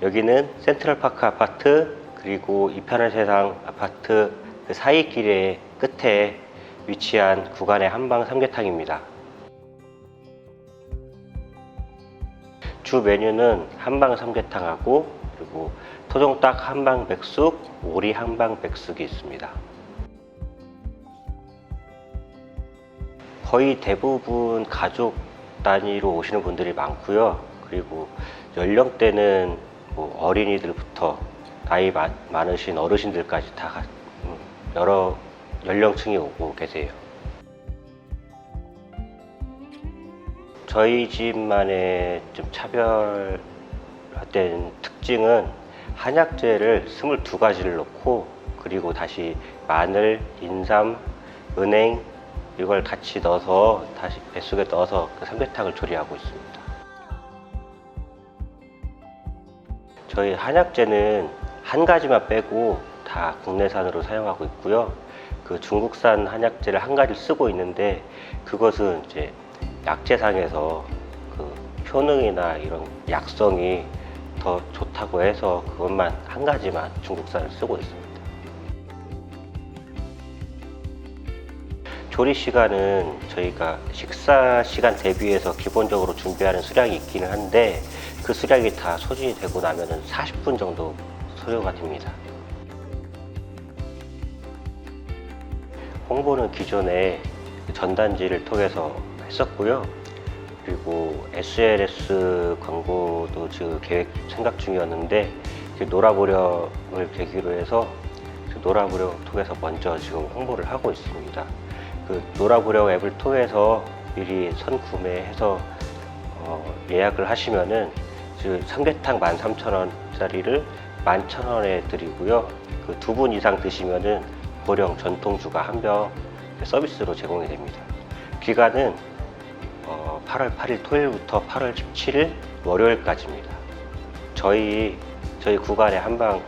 여기는 센트럴파크 아파트 그리고 이편한 세상 아파트 그 사이 길의 끝에 위치한 구간의 한방 삼계탕입니다. 주 메뉴는 한방 삼계탕하고 그리고 토종닭 한방 백숙, 오리 한방 백숙이 있습니다. 거의 대부분 가족 단위로 오시는 분들이 많고요. 그리고 연령대는 뭐 어린이들부터 나이 마- 많으신 어르신들까지 다 가- 음, 여러 연령층이 오고 계세요. 저희 집만의 좀 차별화된 특징은 한약재를 22가지를 넣고 그리고 다시 마늘, 인삼, 은행 이걸 같이 넣어서 다시 뱃속에 넣어서 그 삼계탕을 조리하고 있습니다. 저희 한약재는 한 가지만 빼고 다 국내산으로 사용하고 있고요. 그 중국산 한약재를 한 가지 쓰고 있는데 그것은 이제 약재상에서 그 효능이나 이런 약성이 더 좋다고 해서 그것만 한 가지만 중국산을 쓰고 있습니다. 조리 시간은 저희가 식사 시간 대비해서 기본적으로 준비하는 수량이 있기는 한데 그 수량이 다 소진이 되고 나면은 40분 정도 소요가 됩니다. 홍보는 기존에 전단지를 통해서 했었고요. 그리고 SLS 광고도 지금 계획 생각 중이었는데 그 노라보령을 계기로 해서 그 노라보령 통해서 먼저 지금 홍보를 하고 있습니다. 그 노라보령 앱을 통해서 미리 선 구매해서 어, 예약을 하시면은 그 삼계탕 13,000원짜리를 11,000원에 드리고요. 그 두 분 이상 드시면은 보령 전통주가 한 병 서비스로 제공이 됩니다. 기간은 어, 8월 8일 토요일부터 8월 17일 월요일까지입니다. 저희 저희 구간의 한방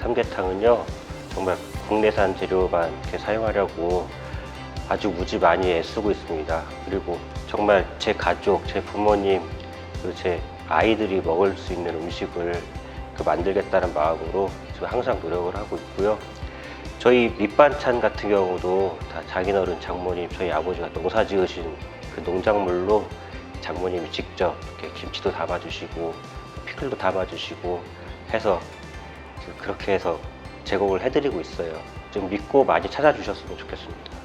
삼계탕은요 정말 국내산 재료만 이렇게 사용하려고 아주 무지 많이 애쓰고 있습니다. 그리고 정말 제 가족, 제 부모님, 그리고 제 아이들이 먹을 수 있는 음식을 그 만들겠다는 마음으로 지금 항상 노력을 하고 있고요. 저희 밑반찬 같은 경우도 다 장인어른, 장모님, 저희 아버지가 농사 지으신 그 농작물로 장모님이 직접 이렇게 김치도 담아주시고 피클도 담아주시고 해서 그렇게 해서 제공을 해드리고 있어요. 좀 믿고 많이 찾아주셨으면 좋겠습니다.